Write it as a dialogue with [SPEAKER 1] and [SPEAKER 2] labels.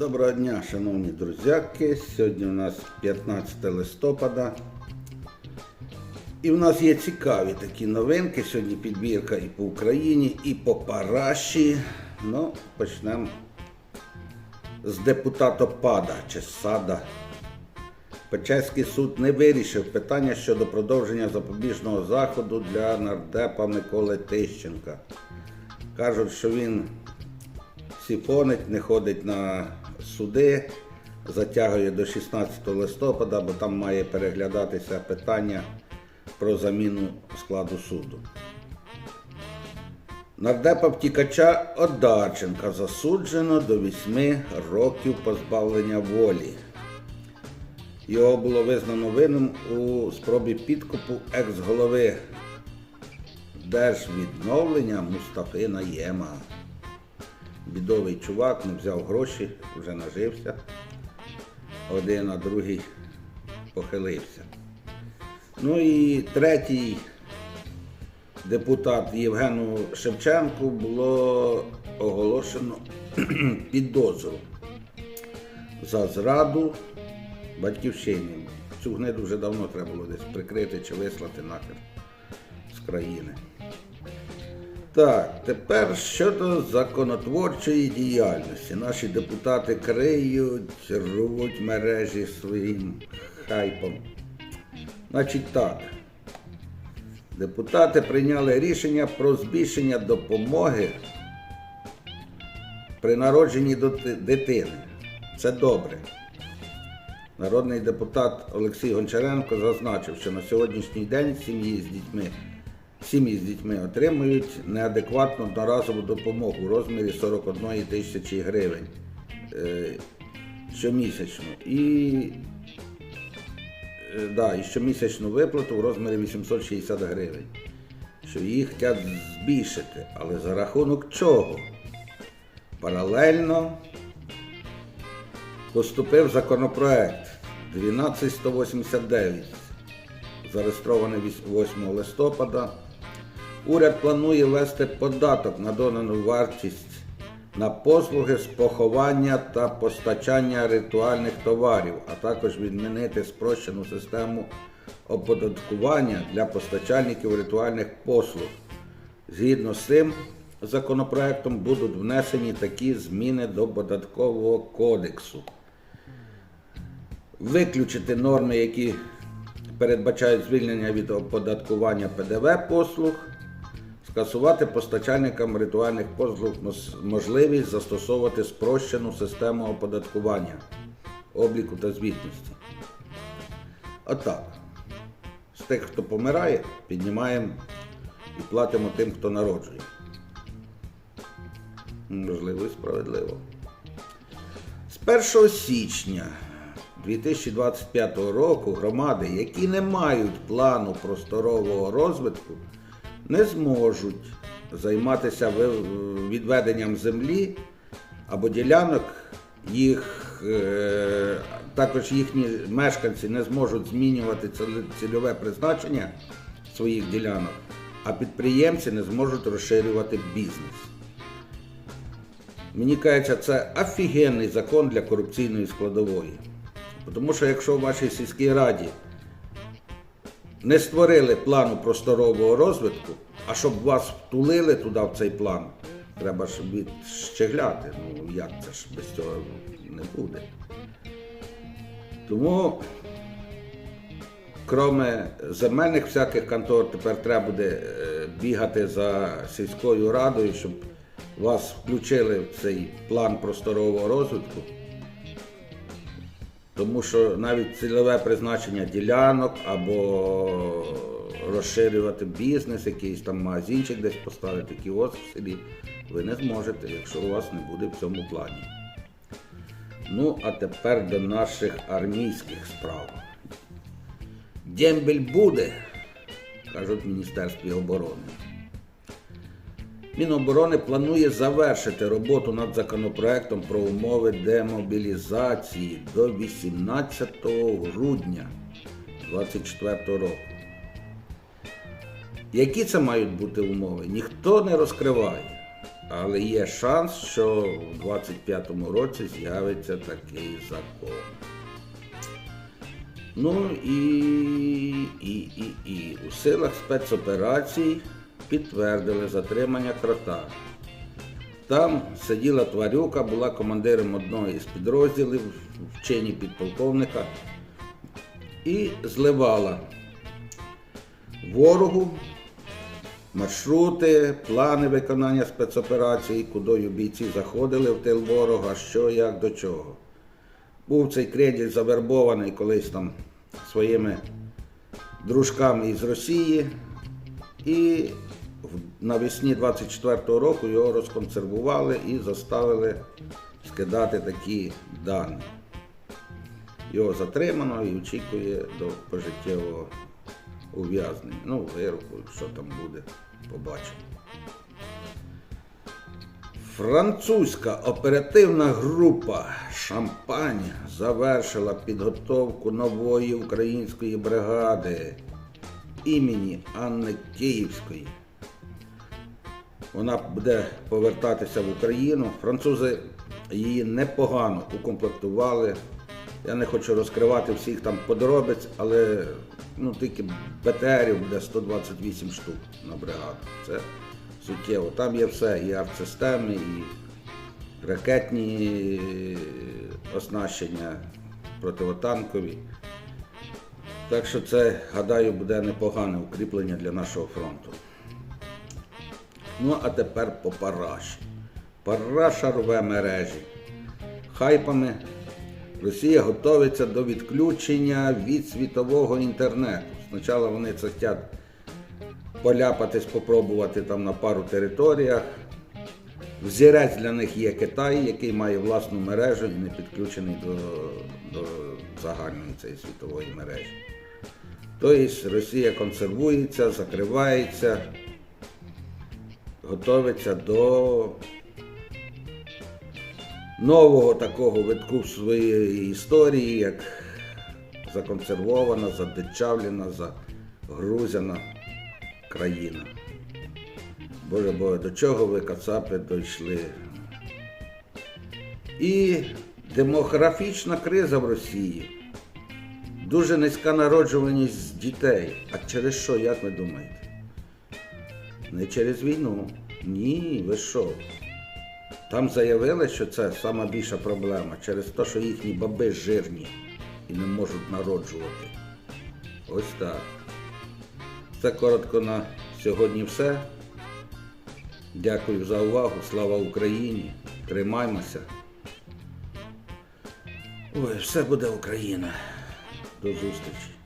[SPEAKER 1] Доброго дня, шановні друзяки. Сьогодні у нас 15 листопада. І в нас є цікаві такі новинки. Сьогодні підбірка і по Україні, і по Параші. Ну, почнемо з депутатопада чи сада. Печерський суд не вирішив питання щодо продовження запобіжного заходу для нардепа Миколи Тищенка. Кажуть, що він сіфонить, не ходить на суди, затягує до 16 листопада, бо там має переглядатися питання про заміну складу суду. Нардепа втікача Одарченка засуджено до 8 років позбавлення волі. Його було визнано винним у спробі підкупу екс-голови держвідновлення Мустафи Наєма. Бідовий чувак не взяв гроші, вже нажився. Один, а другий похилився. Ну і третій депутат Євгену Шевченку було оголошено підозру за зраду батьківщині. Цю гниду вже давно треба було десь прикрити чи вислати нахер з країни. Так, тепер щодо законотворчої діяльності. Наші депутати криють, рвуть мережі своїм хайпом. Значить так. Депутати прийняли рішення про збільшення допомоги при народженні дитини. Це добре. Народний депутат Олексій Гончаренко зазначив, що на сьогоднішній день сім'ї з дітьми сім'ї з дітьми отримують неадекватну одноразову допомогу у розмірі 41 тисячі гривень е, щомісячно. І, е, да, і щомісячну виплату в розмірі 860 гривень. Що їх хочуть збільшити. Але за рахунок чого? Паралельно поступив законопроект 12189 зареєстрований 8 листопада. Уряд планує ввести податок на додану вартість на послуги з поховання та постачання ритуальних товарів, а також відмінити спрощену систему оподаткування для постачальників ритуальних послуг. Згідно з цим законопроектом будуть внесені такі зміни до податкового кодексу виключити норми, які передбачають звільнення від оподаткування ПДВ послуг, скасувати постачальникам ритуальних послуг можливість застосовувати спрощену систему оподаткування, обліку та звітності. Отак. З тих, хто помирає, піднімаємо і платимо тим, хто народжує. Можливо, і справедливо. З 1 січня 2025 року громади, які не мають плану просторового розвитку, не зможуть займатися відведенням землі або ділянок, їх, е, також їхні мешканці не зможуть змінювати цільове призначення своїх ділянок, а підприємці не зможуть розширювати бізнес. Мені кажеться, це офігенний закон для корупційної складової. Тому що якщо в вашій сільській раді не створили плану просторового розвитку, а щоб вас втулили туди в цей план, треба ж відщегляти. Ну як це ж без цього не буде. Тому, кроме земельних всяких контор, тепер треба буде е, бігати за сільською радою, щоб вас включили в цей план просторового розвитку. Тому що навіть цільове призначення ділянок або розширювати бізнес, якийсь там магазинчик десь поставити, кіоск в селі, ви не зможете, якщо у вас не буде в цьому плані. Ну, а тепер до наших армійських справ. Дембель буде, кажуть в Міністерстві оборони. Міноборони планує завершити роботу над законопроектом про умови демобілізації до 18 грудня 2024 року. Які це мають бути умови? Ніхто не розкриває. Але є шанс, що в 25-му році з'явиться такий закон. Ну і, і, і, і у силах спецоперацій підтвердили затримання крота. Там сиділа тварюка, була командиром одного із підрозділів в чині підполковника і зливала ворогу маршрути, плани виконання спецоперації, куди бійці заходили в тил ворога, що, як, до чого. Був цей креділь завербований колись там своїми дружками із Росії, і навесні 24-го року його розконсервували і заставили скидати такі дані. Його затримано і очікує до пожиттєвого ув'язнення. Ну, вироку, що там буде, побачимо. Французька оперативна група Шампань завершила підготовку нової української бригади імені Анни Київської. Вона буде повертатися в Україну. Французи її непогано укомплектували. Я не хочу розкривати всіх там подробиць, але ну, тільки БТРів буде 128 штук на бригаду. Це суттєво. Там є все, і артсистеми, і ракетні оснащення противотанкові. Так що це, гадаю, буде непогане укріплення для нашого фронту. Ну, а тепер по параші. Параша рве мережі. Хайпами Росія готується до відключення від світового інтернету. Спочатку вони це хочуть поляпатись, попробувати там на пару територіях. Взірець для них є Китай, який має власну мережу і не підключений до, до загальної цієї світової мережі. Тобто Росія консервується, закривається, готується до нового такого витку в своїй історії, як законсервована, задичавлена, загрузена країна. Боже Боже, до чого ви кацапи дійшли? І демографічна криза в Росії. Дуже низька народжуваність дітей. А через що, як ви думаєте? Не через війну. Ні, ви що? Там заявили, що це сама більша проблема через те, що їхні баби жирні і не можуть народжувати. Ось так. Це коротко на сьогодні все. Дякую за увагу. Слава Україні! Тримаймося. Ой, все буде Україна. До зустрічі.